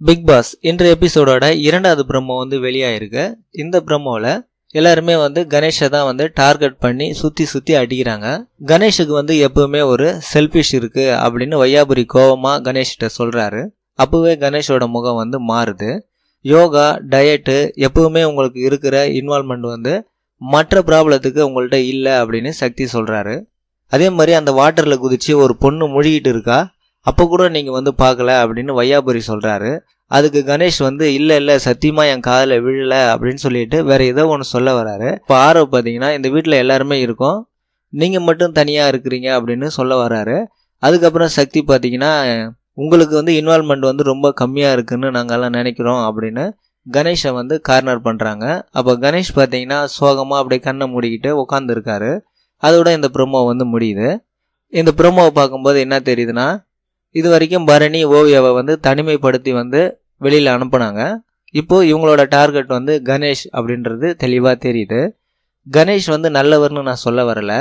Big pass இன்று எபிசோடோட இரண்டாவது ப்ரமோ வந்து வெளியாயிருக்கு. இந்த ப்ரமோவில் எல்லாருமே வந்து கணேஷை தான் வந்து டார்கெட் பண்ணி சுற்றி சுற்றி அடிக்கிறாங்க. கணேஷுக்கு வந்து எப்பவுமே ஒரு செல்ஃபிஷ் இருக்குது அப்படின்னு வையாபுரி கோவமாக கணேஷ்கிட்ட சொல்கிறாரு அப்போவே கணேஷோட முகம் வந்து மாறுது. யோகா டயட்டு எப்பவுமே உங்களுக்கு இருக்கிற இன்வால்மெண்ட் வந்து மற்ற ப்ராப்ளத்துக்கு உங்கள்கிட்ட இல்லை அப்படின்னு சக்தி சொல்கிறாரு அதே மாதிரி அந்த வாட்டரில் குதித்து ஒரு பொண்ணு முழுகிட்டு இருக்கா? அப்போ கூட நீங்கள் வந்து பார்க்கல அப்படின்னு வையாபுரி சொல்கிறாரு அதுக்கு கணேஷ் வந்து இல்லை இல்லை சத்தியமாக என் காதில் விழல அப்படின்னு சொல்லிட்டு வேற ஏதோ ஒன்று சொல்ல வராரு. இப்போ ஆரோ பார்த்தீங்கன்னா இந்த வீட்டில் எல்லாருமே இருக்கோம். நீங்கள் மட்டும் தனியாக இருக்கிறீங்க அப்படின்னு சொல்ல வராரு. அதுக்கப்புறம் சக்தி பார்த்தீங்கன்னா உங்களுக்கு வந்து இன்வால்மெண்ட் வந்து ரொம்ப கம்மியாக இருக்குன்னு நாங்கள்லாம் நினைக்கிறோம் அப்படின்னு கணேஷை வந்து கார்னர் பண்ணுறாங்க அப்போ கணேஷ் பார்த்தீங்கன்னா சோகமாக அப்படியே கண்ணை மூடிக்கிட்டு உட்காந்துருக்காரு அதோட இந்த ப்ரொமோ வந்து முடியுது. இந்த ப்ரொமோவை பார்க்கும்போது என்ன தெரியுதுன்னா இது வரைக்கும் பரணி ஓவியாவை வந்து தனிமைப்படுத்தி வந்து வெளியில் அனுப்புனாங்க. இப்போது இவங்களோட டார்கெட் வந்து கணேஷ் அப்படின்றது தெளிவாக தெரியுது. கணேஷ் வந்து நல்லவர்னு நான் சொல்ல வரல.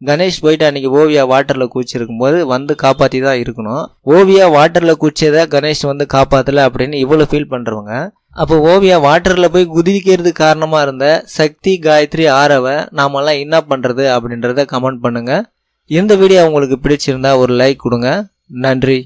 கணேஷ் போயிட்டு அன்றைக்கி ஓவியா வாட்டரில் குச்சிருக்கும் போது வந்து காப்பாற்றி தான் இருக்கணும். ஓவியா வாட்டரில் குச்சியதை கணேஷ் வந்து காப்பாற்றலை அப்படின்னு இவ்வளோ ஃபீல் பண்ணுறவங்க அப்போ ஓவியா வாட்டரில் போய் குதிக்கிறது காரணமாக இருந்த சக்தி காயத்ரி ஆரவை நாமெல்லாம் என்ன பண்ணுறது அப்படின்றத கமெண்ட் பண்ணுங்கள் இந்த வீடியோ உங்களுக்கு பிடிச்சிருந்தா ஒரு லைக் கொடுங்க. நன்றி